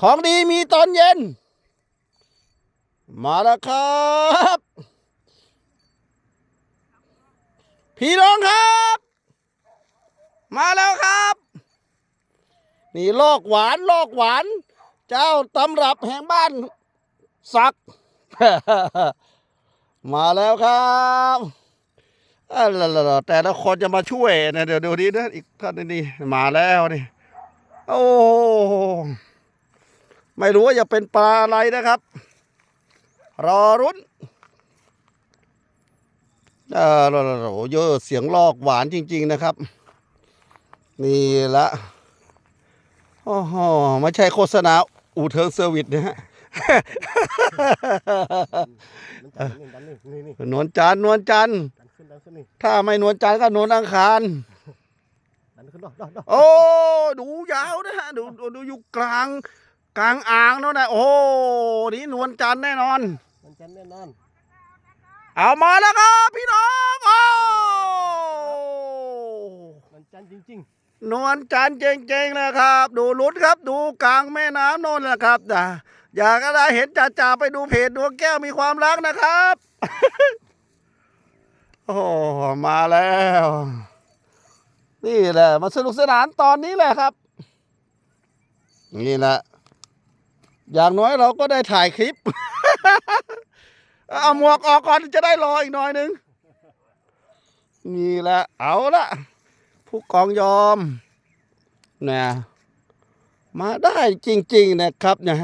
ของดีมีตอนเย็น มาแล้วครับพี่น้องครับ มาแล้วครับ นี่ลอกหวานลอกหวาน เจ้าตำรับแห่งบ้านสัก มาแล้วครับอ่าล่ะล่ะล่ะแต่ละคนจะมาช่วยนะเดี๋ยวดูดินะอีกท่านนี่มาแล้วนี่ โอ้ ไม่รู้ว่าจะเป็นปลาอะไรนะครับ รอรุ้นเออโอ้โหเยอะเสียงลอกหวานจริง ๆนะครับ นี่ละโอ้โหไม่ใช่โฆษณาอู่เทิงเซอร์วิสนะฮะมันจันนี่ดันนี่นี่นี่นวลจันทร์นวลจันทร์ดันขึ้นดันขึ้นนี่ถ้าไม่นวลจันทร์ก็นวลอังคารดันขึ้นดอกดอกดอกโอ้ ดูยาวนะฮะ ดูดูดูอยู่กลาง กลางอ่างแล้วนะโอ้โหนี่นวลจันทร์แน่นอน มันจันแน่นอนเอามาแล้วครับพี่น้องโอ้มันจันจริงนวลจันทร์เจ๋งๆนะครับ ดูลุ้นครับ ดูกลางแม่น้ำโน่นนะครับนะอยากอะไรเห็นจ่าๆไปดูเพจดวงแก้วมีความรักนะครับ โอ้มาแล้ว นี่แหละมาสนุกสนานตอนนี้แหละครับ นี่แหละ อย่างน้อยเราก็ได้ถ่ายคลิป เอาหมวกออกก่อนจะได้รออีกหน่อยนึง นี่ละ เอาละผู้กองยอมนะมาได้จริง ๆ นะครับนะ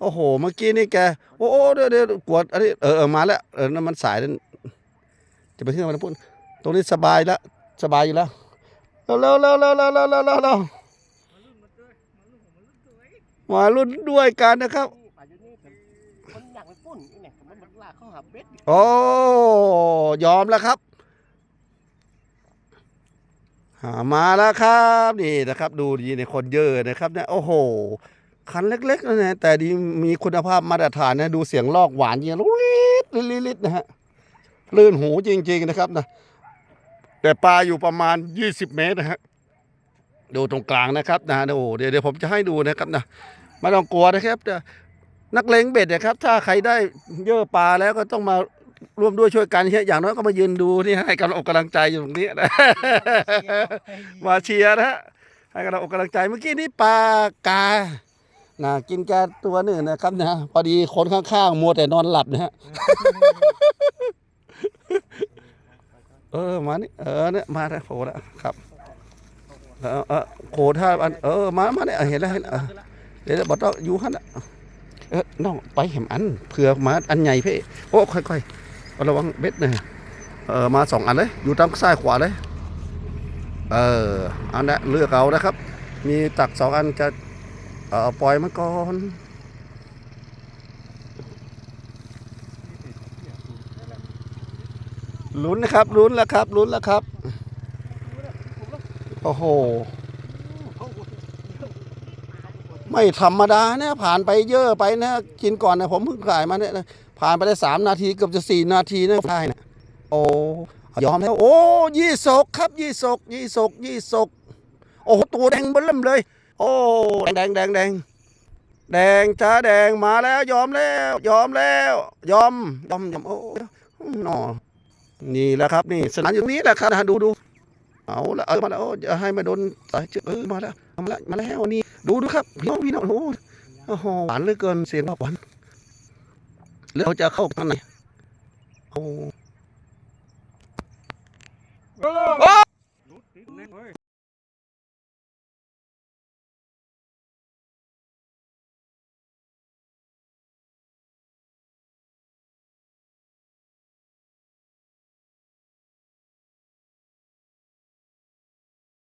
โอ้โห เมื่อกี้นี่แก โอ้เดี๋ยวเดี๋ยวกวดอันนี้เออมาแล้วเออนั่มันสายนั่นจะไปที่ไหนมันพูดตรงนี้สบายแล้ว สบายอยู่แล้วเร็วเร็วเร็เร็เร็เร็ มาลุ้นด้วยกันนะครับๆนี่ป่าอยู่นี่แต่คนอยากไปปุ้นนี่เนี่ยมันมันลากเข้าหาเบ็ดอีกโอ้ ยอมแล้วครับ หามาแล้วครับ นี่นะครับ ดูดีในคนเยอะนะครับเนี่ยโอ้โห คันเล็กๆนะเนี่ยแต่ดีมีคุณภาพมาตรฐานนะดูเสียงลอกหวานจริงๆลิดลิดลิดลิดนะฮะลื่นหูจริง ๆนะครับนะแต่ปลาอยู่ประมาณ 20 เมตรนะฮะดูตรงกลางนะครับนะโอ้โหเดี๋ยวเดี๋ยวผมจะให้ดูนะครับนะ ไม่ต้องกลัวนะครับแต่นักเลงเบ็ดนะครับ ถ้าใครได้เยอะปลาแล้วก็ต้องมาร่วมด้วยช่วยกันเช่อย่างน้อยก็มายืนดูนี่ให้กำลังอกกำลังใจอยู่ตรงนี้นะมาเชียร์นะฮะให้กำลังอกกำลังใจเมื่อกี้นี่ปลากานะกินแกตัวหนึ่งนะครับนะพอดีคนข้างๆมัวแต่นอนหลับนะฮะเออมานี่เออเนี่ยมาแล้วโผล่แล้วครับเออเออโผล่ท่าอันเออมามาเนี่ยเห็นแล้วเห็นแล้ว เดี๋ยวบอกต้องอยู่หันอะเออน้องไปเห็นอันเผื่อมาอันใหญ่เพ่โอ้ค่อยๆระวังเบ็ดหน่อยเออมาสองอันเลยอยู่ทางซ้ายขวาเลยเอออันนั้นเลือกเอานะครับ มีตักสองอันจะเออปล่อยมันก่อนลุ้นนะครับลุ้นแล้วครับลุ้นแล้วครับ โอ้โห ไม่ธรรมดาเนี่ยผ่านไปเยอะไปนะกินก่อนนะผมเพิ่งขายมาเนี่ยผ่านไปได้สามนาทีเกือบจะสี่นาทีนะได้นะโอ้ยอมแล้ว โอ้ยี่สกครับยี่สกยี่สกยี่สกโอ้ตัวแดงเบิ่มเลย โอ้แดงแดงแดงแดงจ้าแดงมาแล้วยอมแล้ว ยอมแล้ว ยอมยอมยอมโอ้หนอนี่แหละครับนี่สนามอยู่ตรงนี้แหละครับดูดูเอาละเออมาแล้วอย่าให้มาโดนสายเชือกเออมาแล้ว มาแล้วมาแล้วนี่ดูดูครับพี่น้องพี่น้องโอ้โหหวานเหลือเกินเสียงรอบหวานแล้วเราจะเข้าทางไหนโอ้